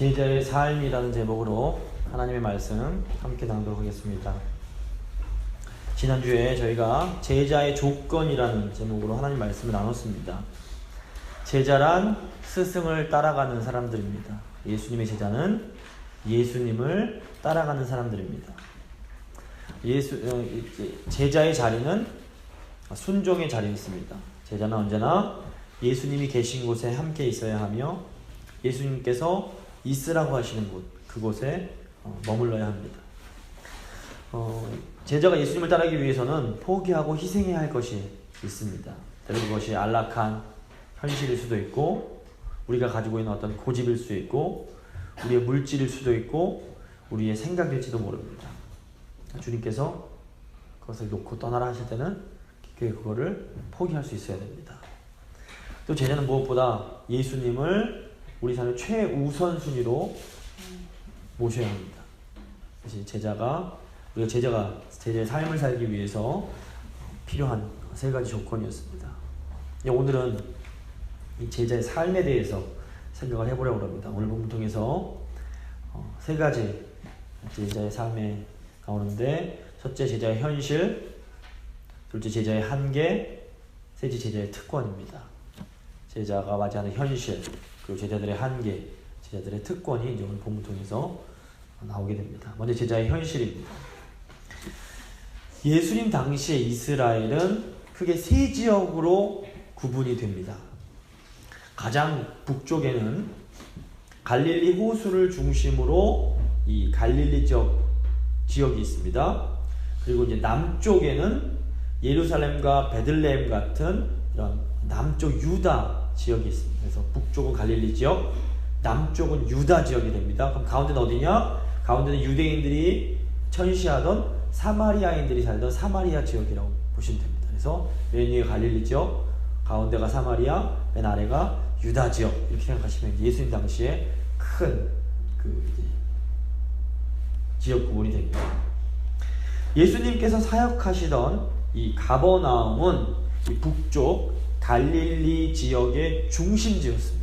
제자의 삶이라는 제목으로 하나님의 말씀 함께 나누도록 하겠습니다. 지난주에 저희가 제자의 조건이라는 제목으로 하나님 말씀을 나눴습니다. 제자란 스승을 따라가는 사람들입니다. 예수님의 제자는 예수님을 따라가는 사람들입니다. 예수 어, 제자의 자리는 순종의 자리였습니다. 제자는 언제나 예수님이 계신 곳에 함께 있어야 하며 예수님께서 있으라고 하시는 곳 그곳에 어, 머물러야 합니다. 어, 제자가 예수님을 따르기 위해서는 포기하고 희생해야 할 것이 있습니다. 때로 그것이 안락한 현실일 수도 있고 우리가 가지고 있는 어떤 고집일 수 있고 우리의 물질일 수도 있고 우리의 생각일지도 모릅니다. 주님께서 그것을 놓고 떠나라 하실 때는 그거를 포기할 수 있어야 됩니다. 또 제자는 무엇보다 예수님을 우리 삶의 최우선 순위로 모셔야 합니다. 그래서 제자가 우리가 제자가 제자의 삶을 살기 위해서 필요한 세 가지 조건이었습니다. 오늘은 이 제자의 삶에 대해서 생각을 해보려고 합니다. 오늘 본문 통해서 어, 세 가지 제자의 삶에 나오는데 첫째 제자의 현실, 둘째 제자의 한계, 셋째 제자의 특권입니다. 제자가 맞이하는 현실, 그리고 제자들의 한계, 제자들의 특권이 이제 오늘 본문 통해서 나오게 됩니다. 먼저 제자의 현실입니다. 예수님 당시의 이스라엘은 크게 세 지역으로 구분이 됩니다. 가장 북쪽에는 갈릴리 호수를 중심으로 이 갈릴리 지역 지역이 있습니다. 그리고 이제 남쪽에는 예루살렘과 베들레헴 같은 이런 남쪽 유다 지역이 있습니다. 그래서 북쪽은 갈릴리 지역, 남쪽은 유다 지역이 됩니다. 그럼 가운데는 어디냐? 가운데는 유대인들이 천시하던 사마리아인들이 살던 사마리아 지역이라고 보시면 됩니다. 그래서 맨 위에 갈릴리 지역, 가운데가 사마리아, 맨 아래가 유다 지역 이렇게 생각하시면 예수님 당시에 큰 그 지역 구분이 됩니다. 예수님께서 사역하시던 이 가버나움은 이 북쪽 갈릴리 지역의 중심지였습니다.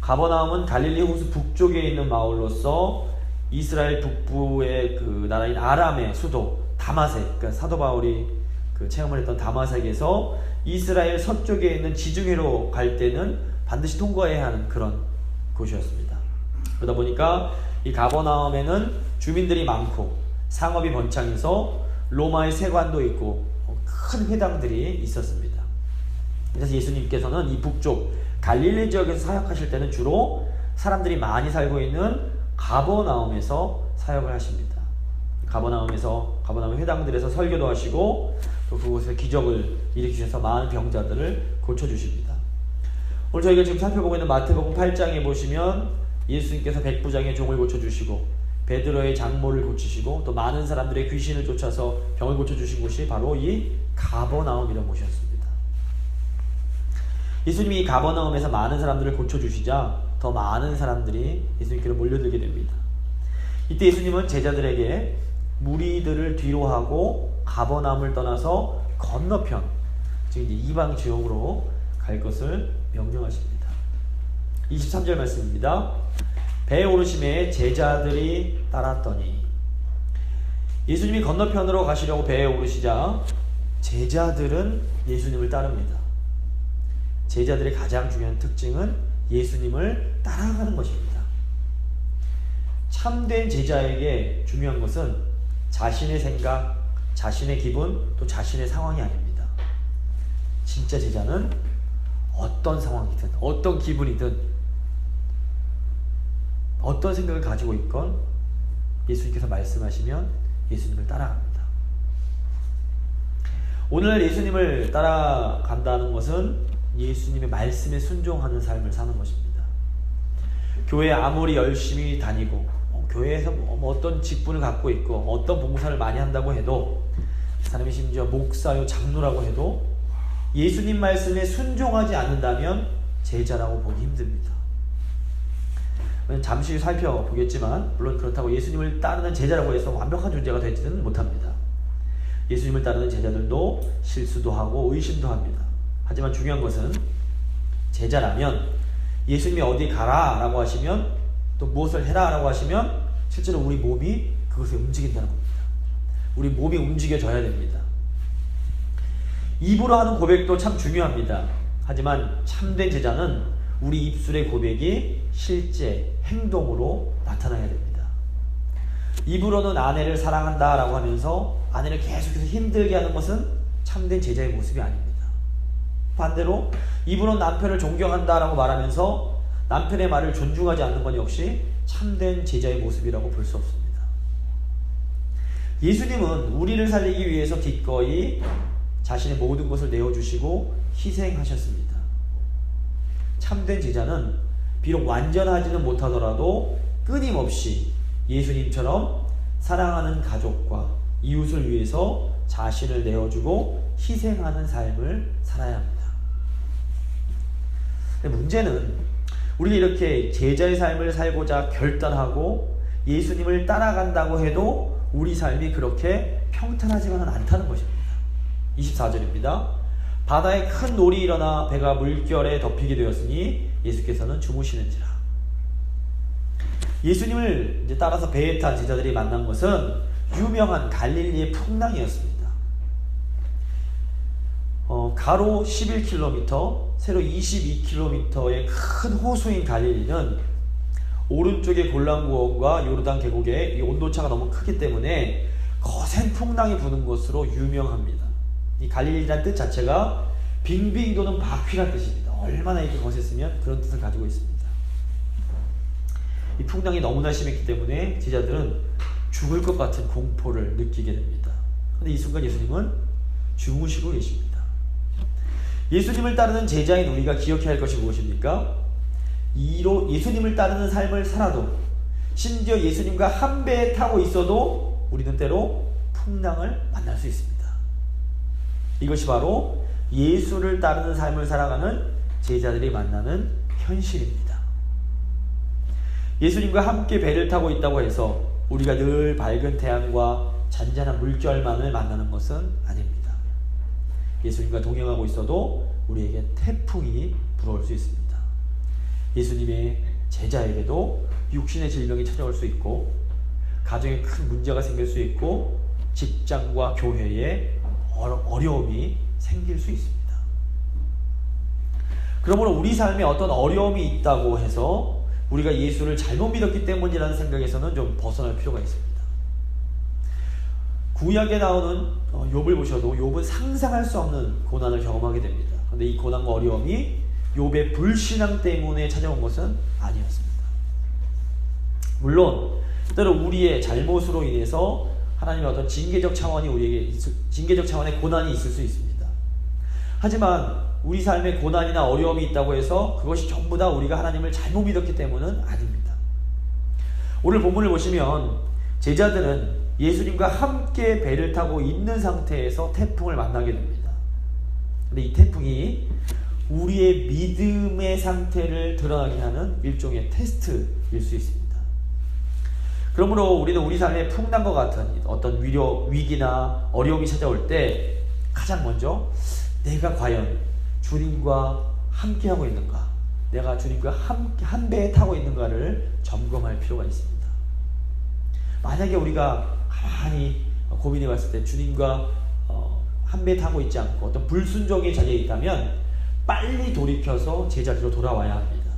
가버나움은 갈릴리 호수 북쪽에 있는 마을로서 이스라엘 북부의 그 나라인 아람의 수도 다마색, 그러니까 사도 바울이 그 체험을 했던 다마색에서 이스라엘 서쪽에 있는 지중해로 갈 때는 반드시 통과해야 하는 그런 곳이었습니다. 그러다 보니까 이 가버나움에는 주민들이 많고 상업이 번창해서 로마의 세관도 있고 큰 회당들이 있었습니다. 그래서 예수님께서는 이 북쪽 갈릴리 지역에서 사역하실 때는 주로 사람들이 많이 살고 있는 가버나움에서 사역을 하십니다. 가버나움에서 가버나움 회당들에서 설교도 하시고 또 그곳에 기적을 일으키셔서 많은 병자들을 고쳐 주십니다. 오늘 저희가 지금 살펴보고 있는 마태복음 8장에 보시면 예수님께서 백부장의 종을 고쳐 주시고 베드로의 장모를 고치시고 또 많은 사람들의 귀신을 쫓아서 병을 고쳐 주신 곳이 바로 이 가버나움이라는 곳이었습니다. 예수님이 가버나움에서 많은 사람들을 고쳐주시자 더 많은 사람들이 예수님께로 몰려들게 됩니다. 이때 예수님은 제자들에게 무리들을 뒤로 하고 가버나움을 떠나서 건너편, 즉 이방 지역으로 갈 것을 명령하십니다. 23절 말씀입니다. 배에 오르심에 제자들이 따랐더니 예수님이 건너편으로 가시려고 배에 오르시자 제자들은 예수님을 따릅니다. 제자들의 가장 중요한 특징은 예수님을 따라가는 것입니다. 참된 제자에게 중요한 것은 자신의 생각, 자신의 기분, 또 자신의 상황이 아닙니다. 진짜 제자는 어떤 상황이든, 어떤 기분이든, 어떤 생각을 가지고 있건 예수님께서 말씀하시면 예수님을 따라갑니다. 오늘 예수님을 따라간다는 것은 예수님의 말씀에 순종하는 삶을 사는 것입니다. 교회 아무리 열심히 다니고 어, 교회에서 뭐, 뭐 어떤 직분을 갖고 있고 어떤 봉사를 많이 한다고 해도 사람이 심지어 목사요 장로라고 해도 예수님 말씀에 순종하지 않는다면 제자라고 보기 힘듭니다. 잠시 살펴보겠지만 물론 그렇다고 예수님을 따르는 제자라고 해서 완벽한 존재가 되지는 못합니다. 예수님을 따르는 제자들도 실수도 하고 의심도 합니다. 하지만 중요한 것은 제자라면 예수님이 어디 가라 라고 하시면 또 무엇을 해라 라고 하시면 실제로 우리 몸이 그것에 움직인다는 겁니다. 우리 몸이 움직여져야 됩니다. 입으로 하는 고백도 참 중요합니다. 하지만 참된 제자는 우리 입술의 고백이 실제 행동으로 나타나야 됩니다. 입으로는 아내를 사랑한다 라고 하면서 아내를 계속해서 힘들게 하는 것은 참된 제자의 모습이 아닙니다. 반대로 입으로 남편을 존경한다라고 말하면서 남편의 말을 존중하지 않는 것 역시 참된 제자의 모습이라고 볼 수 없습니다. 예수님은 우리를 살리기 위해서 기꺼이 자신의 모든 것을 내어주시고 희생하셨습니다. 참된 제자는 비록 완전하지는 못하더라도 끊임없이 예수님처럼 사랑하는 가족과 이웃을 위해서 자신을 내어주고 희생하는 삶을 살아야 합니다. 문제는 우리 이렇게 제자의 삶을 살고자 결단하고 예수님을 따라간다고 해도 우리 삶이 그렇게 평탄하지만은 않다는 것입니다. 24절입니다. 바다에 큰 놀이 일어나 배가 물결에 덮이게 되었으니 예수께서는 주무시는지라. 예수님을 이제 따라서 배에 탄 제자들이 만난 것은 유명한 갈릴리의 풍랑이었습니다. 어, 가로 11km, 세로 22km의 큰 호수인 갈릴리는 오른쪽의 골란구원과 요르단 계곡의 온도차가 너무 크기 때문에 거센 풍랑이 부는 것으로 유명합니다. 이 갈릴리란 뜻 자체가 빙빙 도는 바퀴란 뜻입니다. 얼마나 이렇게 거셌으면 그런 뜻을 가지고 있습니다. 이 풍랑이 너무나 심했기 때문에 제자들은 죽을 것 같은 공포를 느끼게 됩니다. 근데 이 순간 예수님은 주무시고 계십니다. 예수님을 따르는 제자인 우리가 기억해야 할 것이 무엇입니까? 이로 예수님을 따르는 삶을 살아도 심지어 예수님과 한 배에 타고 있어도 우리는 때로 풍랑을 만날 수 있습니다. 이것이 바로 예수를 따르는 삶을 살아가는 제자들이 만나는 현실입니다. 예수님과 함께 배를 타고 있다고 해서 우리가 늘 밝은 태양과 잔잔한 물결만을 만나는 것은 아닙니다. 예수님과 동행하고 있어도 우리에게 태풍이 불어올 수 있습니다. 예수님의 제자에게도 육신의 질병이 찾아올 수 있고 가정에 큰 문제가 생길 수 있고 직장과 교회에 어려움이 생길 수 있습니다. 그러므로 우리 삶에 어떤 어려움이 있다고 해서 우리가 예수를 잘못 믿었기 때문이라는 생각에서는 좀 벗어날 필요가 있습니다. 구약에 나오는 어, 욥을 보셔도 욥은 상상할 수 없는 고난을 경험하게 됩니다. 그런데 이 고난과 어려움이 욥의 불신앙 때문에 찾아온 것은 아니었습니다. 물론 때로 우리의 잘못으로 인해서 하나님의 어떤 징계적 차원이 우리에게 있을, 징계적 차원의 고난이 있을 수 있습니다. 하지만 우리 삶에 고난이나 어려움이 있다고 해서 그것이 전부 다 우리가 하나님을 잘못 믿었기 때문은 아닙니다. 오늘 본문을 보시면 제자들은 예수님과 함께 배를 타고 있는 상태에서 태풍을 만나게 됩니다. 근데 이 태풍이 우리의 믿음의 상태를 드러나게 하는 일종의 테스트일 수 있습니다. 그러므로 우리는 우리 삶에 풍랑과 같은 어떤 위로, 위기나 어려움이 찾아올 때 가장 먼저 내가 과연 주님과 함께하고 있는가? 내가 주님과 함께 한 배에 타고 있는가를 점검할 필요가 있습니다. 만약에 우리가 가만히 고민해 봤을 때 주님과 어, 한 배에 타고 있지 않고 어떤 불순종의 자리에 있다면 빨리 돌이켜서 제자리로 돌아와야 합니다.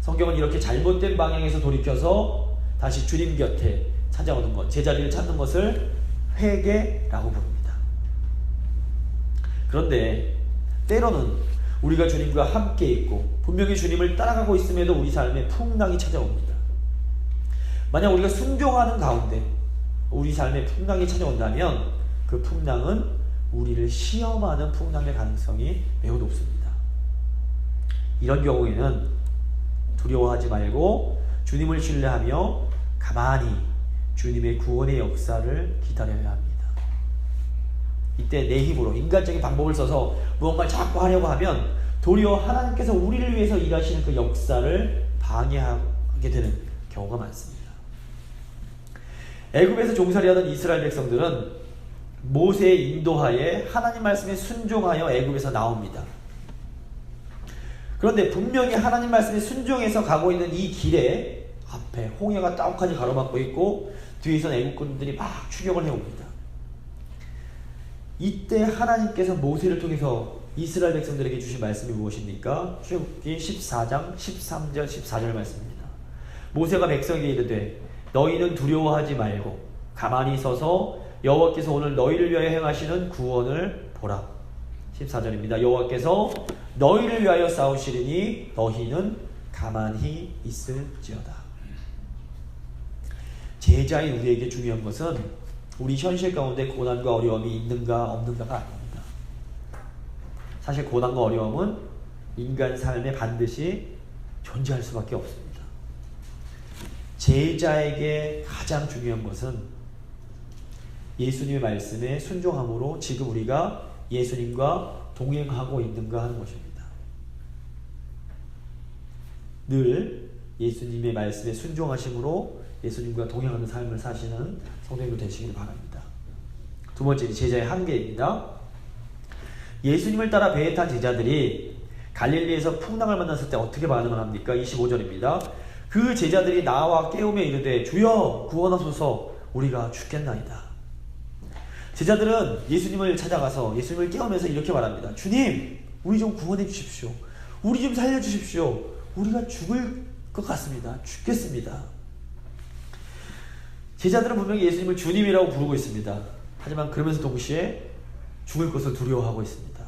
성경은 이렇게 잘못된 방향에서 돌이켜서 다시 주님 곁에 찾아오는 것, 제자리를 찾는 것을 회개라고 부릅니다. 그런데 때로는 우리가 주님과 함께 있고 분명히 주님을 따라가고 있음에도 우리 삶에 풍랑이 찾아옵니다. 만약 우리가 순종하는 가운데 우리 삶에 풍랑이 찾아온다면 그 풍랑은 우리를 시험하는 풍랑의 가능성이 매우 높습니다. 이런 경우에는 두려워하지 말고 주님을 신뢰하며 가만히 주님의 구원의 역사를 기다려야 합니다. 이때 내 힘으로 인간적인 방법을 써서 무언가를 자꾸 하려고 하면 도리어 하나님께서 우리를 위해서 일하시는 그 역사를 방해하게 되는 경우가 많습니다. 애굽에서 종살이하던 이스라엘 백성들은 모세의 인도하에 하나님 말씀에 순종하여 애굽에서 나옵니다. 그런데 분명히 하나님 말씀에 순종해서 가고 있는 이 길에 앞에 홍해가 떡하니 가로막고 있고 뒤에서 애국군들이 막 추격을 해옵니다. 이때 하나님께서 모세를 통해서 이스라엘 백성들에게 주신 말씀이 무엇입니까? 출애굽기 14장 13절 14절 말씀입니다. 모세가 백성에게 이르되 너희는 두려워하지 말고 가만히 서서 여호와께서 오늘 너희를 위하여 행하시는 구원을 보라. 14절입니다. 여호와께서 너희를 위하여 싸우시리니 너희는 가만히 있을지어다. 제자인 우리에게 중요한 것은 우리 현실 가운데 고난과 어려움이 있는가 없는가가 아닙니다. 사실 고난과 어려움은 인간 삶에 반드시 존재할 수밖에 없습니다. 제자에게 가장 중요한 것은 예수님의 말씀에 순종함으로 지금 우리가 예수님과 동행하고 있는가 하는 것입니다. 늘 예수님의 말씀에 순종하심으로 예수님과 동행하는 삶을 사시는 성도님들 되시길 바랍니다. 두 번째 제자의 한계입니다. 예수님을 따라 배에 탄 제자들이 갈릴리에서 풍랑을 만났을 때 어떻게 반응을 합니까? 25절입니다. 그 제자들이 나와 깨우며 이르되 주여 구원하소서 우리가 죽겠나이다. 제자들은 예수님을 찾아가서 예수님을 깨우면서 이렇게 말합니다. 주님, 우리 좀 구원해 주십시오. 우리 좀 살려 주십시오. 우리가 죽을 것 같습니다. 죽겠습니다. 제자들은 분명히 예수님을 주님이라고 부르고 있습니다. 하지만 그러면서 동시에 죽을 것을 두려워하고 있습니다.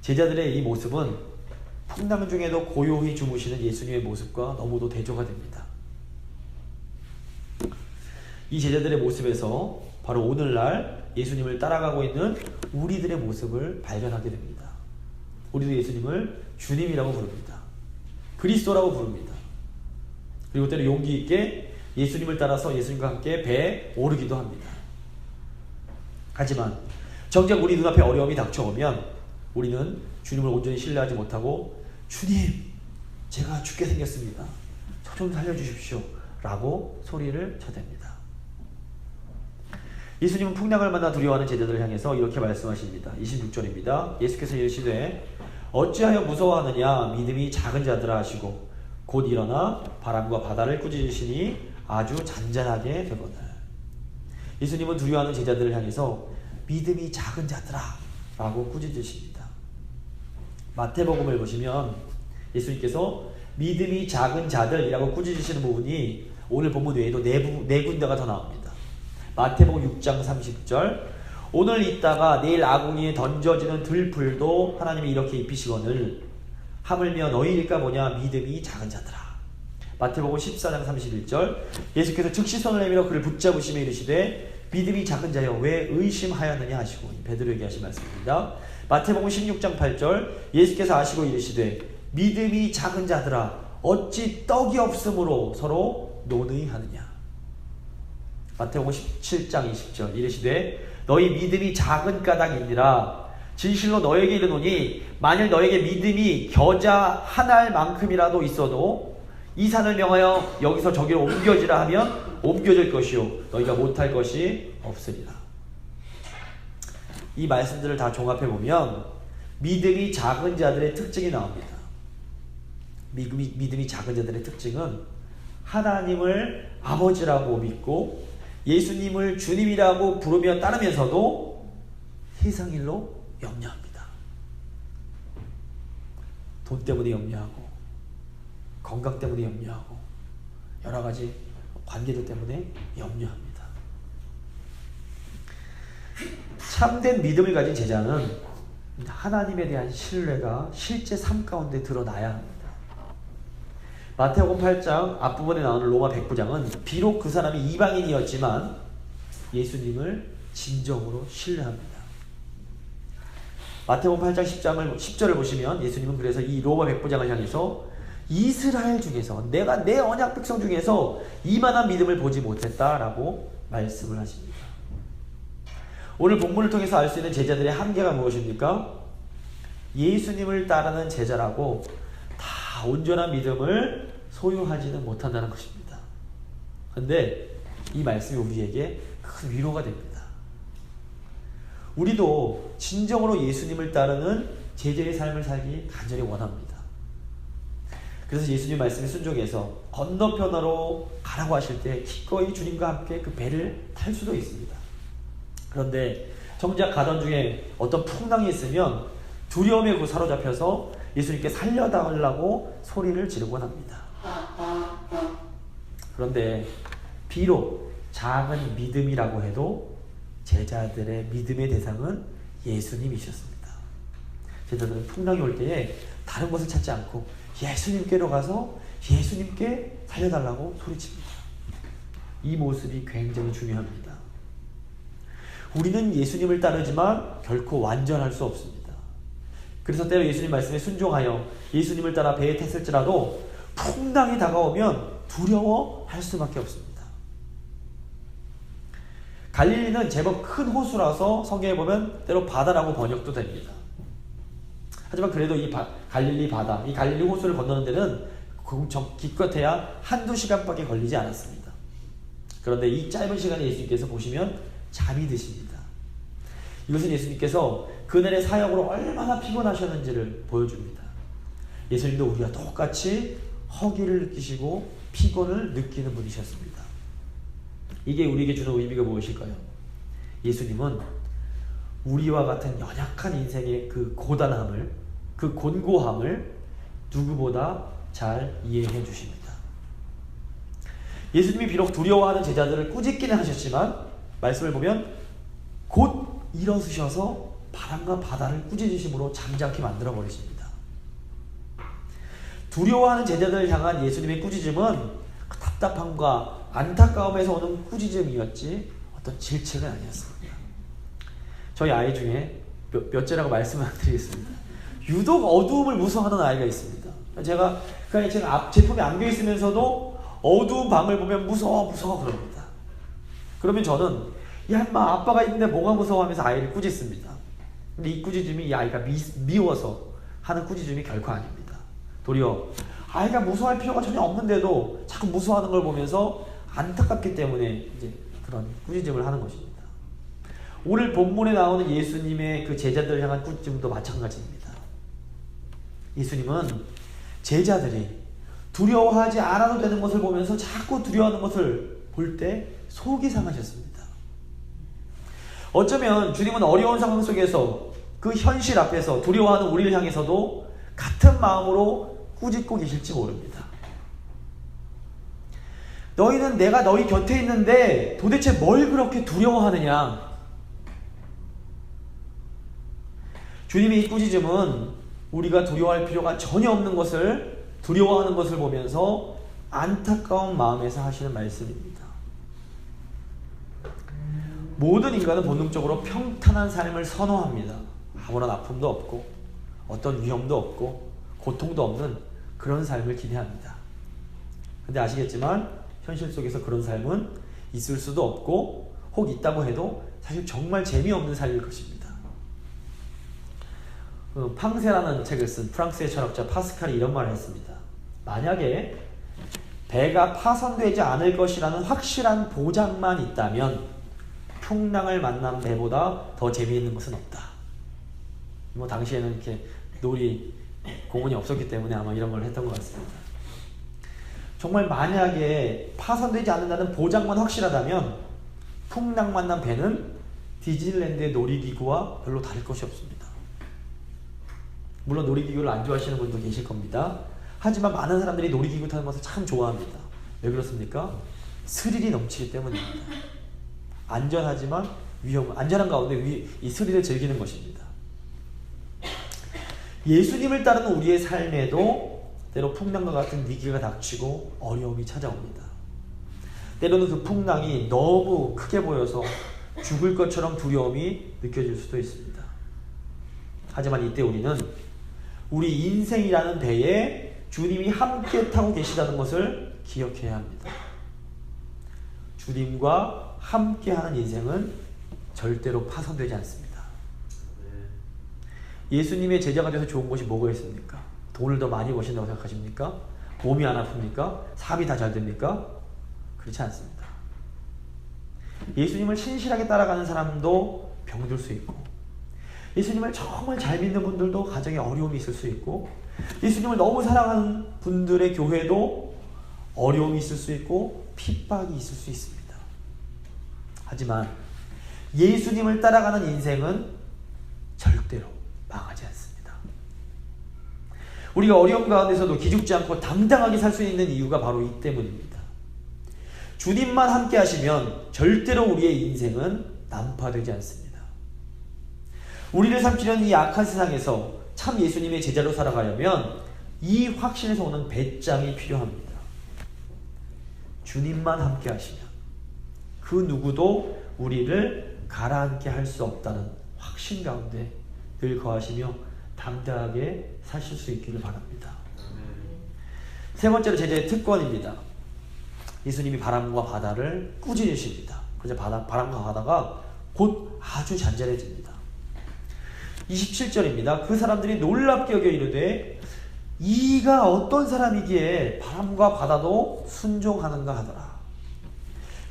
제자들의 이 모습은 풍랑 중에도 고요히 주무시는 예수님의 모습과 너무도 대조가 됩니다. 이 제자들의 모습에서 바로 오늘날 예수님을 따라가고 있는 우리들의 모습을 발견하게 됩니다. 우리도 예수님을 주님이라고 부릅니다. 그리스도라고 부릅니다. 그리고 때로 용기 있게 예수님을 따라서 예수님과 함께 배에 오르기도 합니다. 하지만 정작 우리 눈앞에 어려움이 닥쳐오면 우리는 주님을 온전히 신뢰하지 못하고 주님 제가 죽게 생겼습니다. 저 좀 살려주십시오. 라고 소리를 쳐댑니다. 예수님은 풍랑을 만나 두려워하는 제자들을 향해서 이렇게 말씀하십니다. 26절입니다. 예수께서 이르시되 어찌하여 무서워하느냐 믿음이 작은 자들아 하시고 곧 일어나 바람과 바다를 꾸짖으시니 아주 잔잔하게 되거늘. 예수님은 두려워하는 제자들을 향해서 믿음이 작은 자들아 라고 꾸짖으십니다. 마태복음을 보시면 예수님께서 믿음이 작은 자들이라고 꾸짖으시는 부분이 오늘 본문 외에도 네, 부, 네 군데가 더 나옵니다. 마태복음 6장 30절 오늘 있다가 내일 아궁이에 던져지는 들풀도 하나님이 이렇게 입히시거늘 하물며 너희일까 뭐냐 믿음이 작은 자들아 마태복음 14장 31절 예수께서 즉시 손을 내밀어 그를 붙잡으시며 이르시되 믿음이 작은 자여 왜 의심하였느냐 하시고 베드로에게 하신 말씀입니다. 마태복음 16장 8절 예수께서 아시고 이르시되 믿음이 작은 자들아 어찌 떡이 없으므로 서로 논의하느냐 마태복음 17장 20절 이르시되 너희 믿음이 작은 까닭이니라 진실로 너에게 이르노니 만일 너에게 믿음이 겨자 한 알만큼이라도 있어도 이 산을 명하여 여기서 저기로 옮겨지라 하면 옮겨질 것이요 너희가 못할 것이 없으리라. 이 말씀들을 다 종합해 보면 믿음이 작은 자들의 특징이 나옵니다. 믿음이, 믿음이 작은 자들의 특징은 하나님을 아버지라고 믿고 예수님을 주님이라고 부르며 따르면서도 세상 일로 염려합니다. 돈 때문에 염려하고 건강 때문에 염려하고 여러 가지 관계들 때문에 염려합니다. 참된 믿음을 가진 제자는 하나님에 대한 신뢰가 실제 삶 가운데 드러나야 합니다. 마태복음 8장 앞부분에 나오는 로마 백부장은 비록 그 사람이 이방인이었지만 예수님을 진정으로 신뢰합니다. 마태복음 8장 10장을 10절을 보시면 예수님은 그래서 이 로마 백부장을 향해서 이스라엘 중에서 내가 내 언약 백성 중에서 이만한 믿음을 보지 못했다라고 말씀을 하십니다. 오늘 본문을 통해서 알 수 있는 제자들의 한계가 무엇입니까? 예수님을 따르는 제자라고 다 온전한 믿음을 소유하지는 못한다는 것입니다. 그런데 이 말씀이 우리에게 큰 위로가 됩니다. 우리도 진정으로 예수님을 따르는 제자의 삶을 살기 간절히 원합니다. 그래서 예수님 말씀에 순종해서 건너편으로 가라고 하실 때 기꺼이 주님과 함께 그 배를 탈 수도 있습니다. 그런데 정작 가던 중에 어떤 풍랑이 있으면 두려움에 그 사로잡혀서 예수님께 살려달라고 소리를 지르곤 합니다. 그런데 비록 작은 믿음이라고 해도 제자들의 믿음의 대상은 예수님이셨습니다. 제자들은 풍랑이 올 때에 다른 것을 찾지 않고 예수님께로 가서 예수님께 살려달라고 소리칩니다. 이 모습이 굉장히 중요합니다. 우리는 예수님을 따르지만 결코 완전할 수 없습니다. 그래서 때로 예수님 말씀에 순종하여 예수님을 따라 배에 탔을지라도 풍랑이 다가오면 두려워할 수밖에 없습니다. 갈릴리는 제법 큰 호수라서 성경에 보면 때로 바다라고 번역도 됩니다. 하지만 그래도 이 바, 갈릴리 바다, 이 갈릴리 호수를 건너는 데는 기껏해야 한두 시간밖에 걸리지 않았습니다. 그런데 이 짧은 시간에 예수님께서 보시면 잠이 드십니다. 이것은 예수님께서 그날의 사역으로 얼마나 피곤하셨는지를 보여줍니다. 예수님도 우리와 똑같이 허기를 느끼시고 피곤을 느끼는 분이셨습니다. 이게 우리에게 주는 의미가 무엇일까요? 예수님은 우리와 같은 연약한 인생의 그 고단함을, 그 곤고함을 누구보다 잘 이해해 주십니다. 예수님이 비록 두려워하는 제자들을 꾸짖기는 하셨지만, 말씀을 보면 곧 일어서셔서 바람과 바다를 꾸짖으심으로 잠잠케 만들어 버리십니다. 두려워하는 제자들을 향한 예수님의 꾸짖음은 그 답답함과 안타까움에서 오는 꾸짖음이었지 어떤 질책은 아니었습니다. 저희 아이 중에 몇, 몇째라고 말씀을 드리겠습니다. 유독 어두움을 무서워하는 아이가 있습니다. 제가 그냥 제가 앞, 제품이 안겨 있으면서도 어두운 방을 보면 무서워 무서워 그럽니다. 그러면 저는 야 인마 아빠가 있는데 뭐가 무서워 하면서 아이를 꾸짖습니다. 근데 이 꾸짖음이 이 아이가 미, 미워서 하는 꾸짖음이 결코 아닙니다. 도리어 아이가 무서워할 필요가 전혀 없는데도 자꾸 무서워하는 걸 보면서 안타깝기 때문에 이제 그런 꾸짖음을 하는 것입니다. 오늘 본문에 나오는 예수님의 그 제자들을 향한 꾸짖음도 마찬가지입니다. 예수님은 제자들이 두려워하지 않아도 되는 것을 보면서 자꾸 두려워하는 것을 볼 때 속이 상하셨습니다. 어쩌면 주님은 어려운 상황 속에서 그 현실 앞에서 두려워하는 우리를 향해서도 같은 마음으로 꾸짖고 계실지 모릅니다. 너희는 내가 너희 곁에 있는데 도대체 뭘 그렇게 두려워하느냐? 주님의 이 꾸짖음은 우리가 두려워할 필요가 전혀 없는 것을 두려워하는 것을 보면서 안타까운 마음에서 하시는 말씀입니다. 모든 인간은 본능적으로 평탄한 삶을 선호합니다. 아무런 아픔도 없고 어떤 위험도 없고 고통도 없는 그런 삶을 기대합니다. 근데 아시겠지만 현실 속에서 그런 삶은 있을 수도 없고 혹 있다고 해도 사실 정말 재미없는 삶일 것입니다. 그 팡세라는 책을 쓴 프랑스의 철학자 파스칼이 이런 말을 했습니다. 만약에 배가 파손되지 않을 것이라는 확실한 보장만 있다면 풍랑을 만난 배보다 더 재미있는 것은 없다. 뭐 당시에는 이렇게 놀이 공원이 없었기 때문에 아마 이런 걸 했던 것 같습니다. 정말 만약에 파손되지 않는다는 보장만 확실하다면 풍랑 만난 배는 디즈니랜드의 놀이기구와 별로 다를 것이 없습니다. 물론 놀이기구를 안 좋아하시는 분도 계실 겁니다. 하지만 많은 사람들이 놀이기구 타는 것을 참 좋아합니다. 왜 그렇습니까? 스릴이 넘치기 때문입니다. 안전하지만 위험, 안전한 가운데 위, 이 스릴을 즐기는 것입니다. 예수님을 따르는 우리의 삶에도 때로 풍랑과 같은 위기가 닥치고 어려움이 찾아옵니다. 때로는 그 풍랑이 너무 크게 보여서 죽을 것처럼 두려움이 느껴질 수도 있습니다. 하지만 이때 우리는 우리 인생이라는 배에 주님이 함께 타고 계시다는 것을 기억해야 합니다. 주님과 함께하는 인생은 절대로 파손되지 않습니다. 예수님의 제자가 돼서 좋은 것이 뭐가 있습니까? 돈을 더 많이 버신다고 생각하십니까? 몸이 안 아픕니까? 삶이 다 잘 됩니까? 그렇지 않습니다. 예수님을 신실하게 따라가는 사람도 병들 수 있고 예수님을 정말 잘 믿는 분들도 가정에 어려움이 있을 수 있고 예수님을 너무 사랑하는 분들의 교회도 어려움이 있을 수 있고 핍박이 있을 수 있습니다. 하지만 예수님을 따라가는 인생은 절대로 망하지 않습니다. 우리가 어려움 가운데서도 기죽지 않고 당당하게 살 수 있는 이유가 바로 이 때문입니다. 주님만 함께 하시면 절대로 우리의 인생은 난파되지 않습니다. 우리를 삼키려는 이 악한 세상에서 참 예수님의 제자로 살아가려면 이 확신에서 오는 배짱이 필요합니다. 주님만 함께 하시면 그 누구도 우리를 가라앉게 할 수 없다는 확신 가운데 늘 거하시며 당당하게 사실 수 있기를 바랍니다. 세 번째로 제자의 특권입니다. 예수님이 바람과 바다를 꾸짖으십니다. 그래서 바다, 바람과 바다가 곧 아주 잔잔해집니다. 27절입니다. 그 사람들이 놀랍게 여겨 이르되 이가 어떤 사람이기에 바람과 바다도 순종하는가 하더라.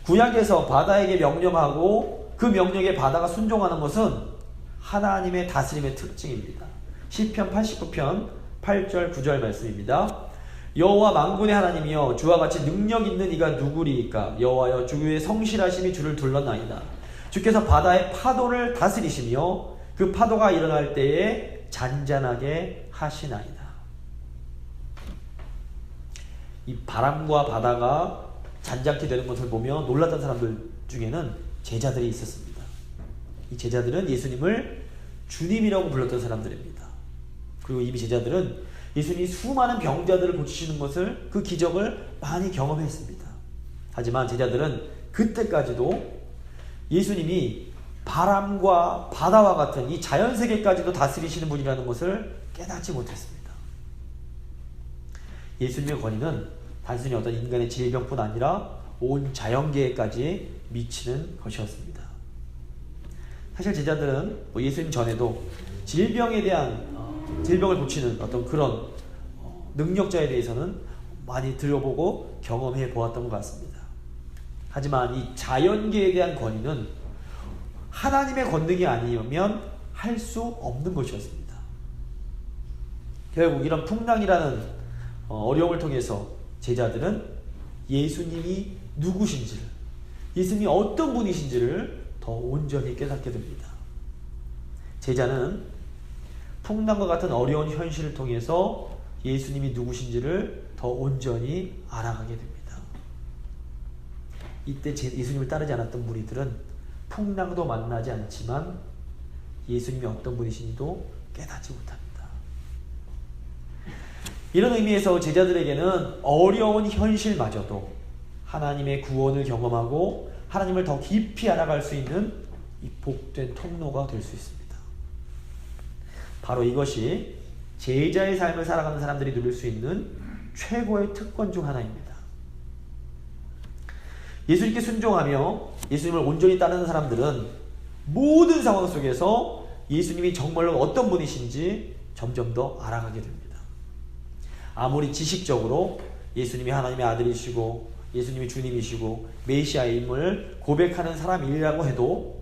구약에서 바다에게 명령하고 그 명령에 바다가 순종하는 것은 하나님의 다스림의 특징입니다. 시편 89편 8절 9절 말씀입니다. 여호와 만군의 하나님이여 주와 같이 능력 있는 이가 누구리이까 여호와여 주의 성실하심이 주를 둘렀나이다. 주께서 바다의 파도를 다스리시며 그 파도가 일어날 때에 잔잔하게 하시나이다. 이 바람과 바다가 잔잔케 되는 것을 보며 놀랐던 사람들 중에는 제자들이 있었습니다. 이 제자들은 예수님을 주님이라고 불렀던 사람들입니다. 그리고 이미 제자들은 예수님이 수많은 병자들을 고치시는 것을 그 기적을 많이 경험했습니다. 하지만 제자들은 그때까지도 예수님이 바람과 바다와 같은 이 자연 세계까지도 다스리시는 분이라는 것을 깨닫지 못했습니다. 예수님의 권위는 단순히 어떤 인간의 질병뿐 아니라 온 자연계에까지 미치는 것이었습니다. 사실 제자들은 뭐 예수님 전에도 질병에 대한 질병을 고치는 어떤 그런 어, 능력자에 대해서는 많이 들어보고 경험해 보았던 것 같습니다. 하지만 이 자연계에 대한 권위는 하나님의 권능이 아니면 할 수 없는 것이었습니다. 결국 이런 풍랑이라는 어, 어려움을 통해서 제자들은 예수님이 누구신지를, 예수님이 어떤 분이신지를 더 온전히 깨닫게 됩니다. 제자는 풍랑과 같은 어려운 현실을 통해서 예수님이 누구신지를 더 온전히 알아가게 됩니다. 이때 예수님을 따르지 않았던 무리들은 풍랑도 만나지 않지만 예수님이 어떤 분이신지도 깨닫지 못합니다. 이런 의미에서 제자들에게는 어려운 현실마저도 하나님의 구원을 경험하고 하나님을 더 깊이 알아갈 수 있는 이 복된 통로가 될 수 있습니다. 바로 이것이 제자의 삶을 살아가는 사람들이 누릴 수 있는 최고의 특권 중 하나입니다. 예수님께 순종하며 예수님을 온전히 따르는 사람들은 모든 상황 속에서 예수님이 정말로 어떤 분이신지 점점 더 알아가게 됩니다. 아무리 지식적으로 예수님이 하나님의 아들이시고 예수님이 주님이시고 메시아임을 고백하는 사람이라고 해도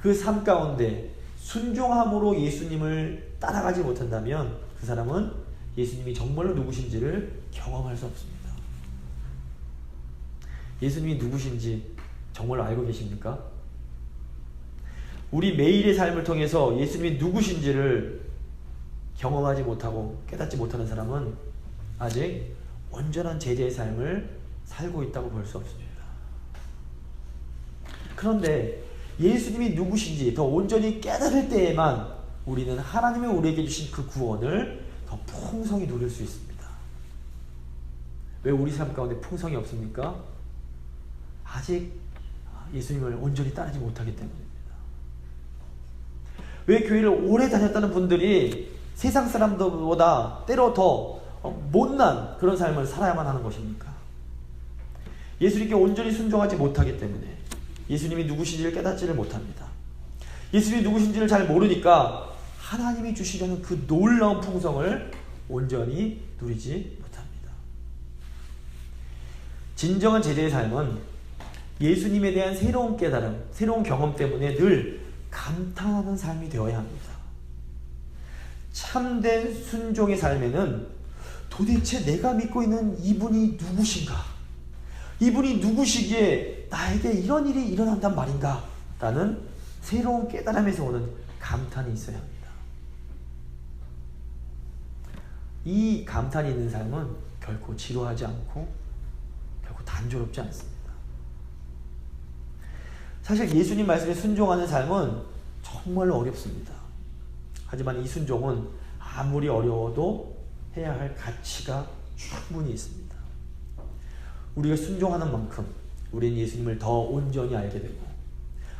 그 삶 가운데 순종함으로 예수님을 따라가지 못한다면 그 사람은 예수님이 정말로 누구신지를 경험할 수 없습니다. 예수님이 누구신지 정말로 알고 계십니까? 우리 매일의 삶을 통해서 예수님이 누구신지를 경험하지 못하고 깨닫지 못하는 사람은 아직 온전한 제자의 삶을 살고 있다고 볼 수 없습니다. 그런데 예수님이 누구신지 더 온전히 깨달을 때에만 우리는 하나님이 우리에게 주신 그 구원을 더 풍성히 누릴 수 있습니다. 왜 우리 삶 가운데 풍성이 없습니까? 아직 예수님을 온전히 따르지 못하기 때문입니다. 왜 교회를 오래 다녔다는 분들이 세상 사람들보다 때로 더 못난 그런 삶을 살아야만 하는 것입니까? 예수님께 온전히 순종하지 못하기 때문에 예수님이 누구신지를 깨닫지를 못합니다. 예수님이 누구신지를 잘 모르니까 하나님이 주시려는 그 놀라운 풍성을 온전히 누리지 못합니다. 진정한 제자의 삶은 예수님에 대한 새로운 깨달음, 새로운 경험 때문에 늘 감탄하는 삶이 되어야 합니다. 참된 순종의 삶에는 도대체 내가 믿고 있는 이분이 누구신가? 이분이 누구시기에 나에게 이런 일이 일어난단 말인가? 라는 새로운 깨달음에서 오는 감탄이 있어야 합니다. 이 감탄이 있는 삶은 결코 지루하지 않고 결코 단조롭지 않습니다. 사실 예수님 말씀에 순종하는 삶은 정말 어렵습니다. 하지만 이 순종은 아무리 어려워도 해야 할 가치가 충분히 있습니다. 우리가 순종하는 만큼 우리는 예수님을 더 온전히 알게 되고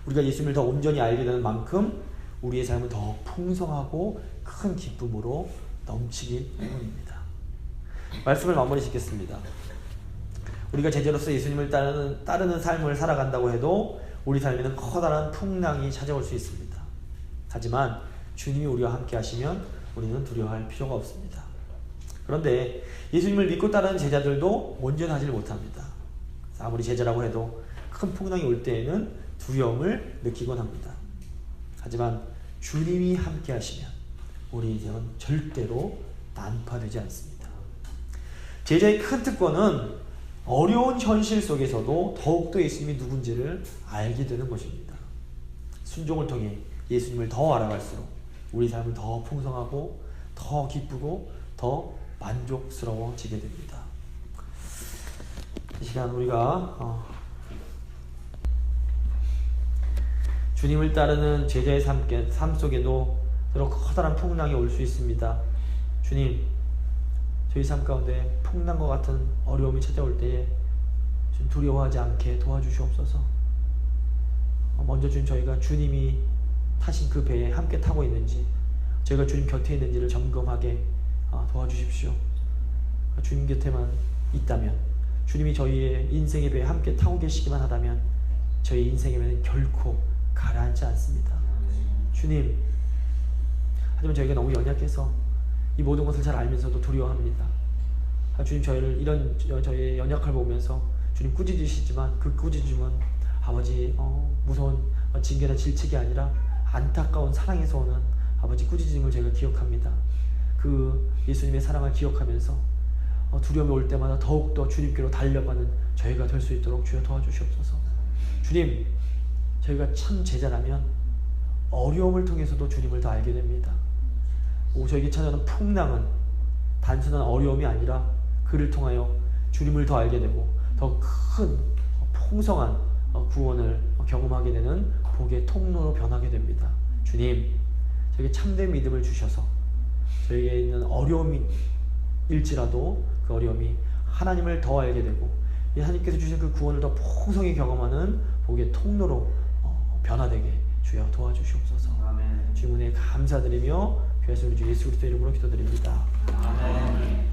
우리가 예수님을 더 온전히 알게 되는 만큼 우리의 삶은 더 풍성하고 큰 기쁨으로 넘치기 때문입니다. 말씀을 마무리 짓겠습니다. 우리가 제자로서 예수님을 따르는, 따르는 삶을 살아간다고 해도 우리 삶에는 커다란 풍랑이 찾아올 수 있습니다. 하지만 주님이 우리와 함께 하시면 우리는 두려워할 필요가 없습니다. 그런데 예수님을 믿고 따르는 제자들도 온전하지 못합니다. 아무리 제자라고 해도 큰 풍랑이 올 때에는 두려움을 느끼곤 합니다. 하지만 주님이 함께 하시면 우리 인생은 절대로 난파되지 않습니다. 제자의 큰 특권은 어려운 현실 속에서도 더욱더 예수님이 누군지를 알게 되는 것입니다. 순종을 통해 예수님을 더 알아갈수록 우리 삶은 더 풍성하고 더 기쁘고 더 만족스러워지게 됩니다. 이 시간 우리가 어, 주님을 따르는 제자의 삶, 삶 속에도 때로 커다란 풍랑이 올 수 있습니다. 주님, 저희 삶 가운데 풍랑과 같은 어려움이 찾아올 때에 좀 두려워하지 않게 도와주시옵소서. 먼저 준 저희가 주님이 타신 그 배에 함께 타고 있는지, 저희가 주님 곁에 있는지를 점검하게 아, 도와주십시오. 주님 곁에만 있다면, 주님이 저희의 인생의 배에 함께 타고 계시기만 하다면, 저희 인생의 배는 결코 가라앉지 않습니다. 주님, 하지만 저희가 너무 연약해서 이 모든 것을 잘 알면서도 두려워합니다. 아, 주님 저희를 이런 저희의 연약을 보면서 주님 꾸짖으시지만 그 꾸짖음은 아버지 어, 무서운 징계나 질책이 아니라 안타까운 사랑에서 오는 아버지 꾸짖음을 저희가 기억합니다. 그 예수님의 사랑을 기억하면서 어, 두려움이 올 때마다 더욱더 주님께로 달려가는 저희가 될 수 있도록 주여 도와주시옵소서. 주님, 저희가 참 제자라면 어려움을 통해서도 주님을 더 알게 됩니다. 오, 저에게 찾아오는 풍랑은 단순한 어려움이 아니라 그를 통하여 주님을 더 알게 되고 더 큰 풍성한 어, 구원을 경험하게 되는 복의 통로로 변하게 됩니다. 주님, 저에게 참된 믿음을 주셔서 저에게 있는 어려움일지라도 그 어려움이 하나님을 더 알게 되고 하나님께서 주신 그 구원을 더 풍성히 경험하는 복의 통로로 어, 변화되게 주여 도와주시옵소서. 주님의 감사드리며 귀하신 우리 주 예수 그리스도 이름으로 기도드립니다. 아멘.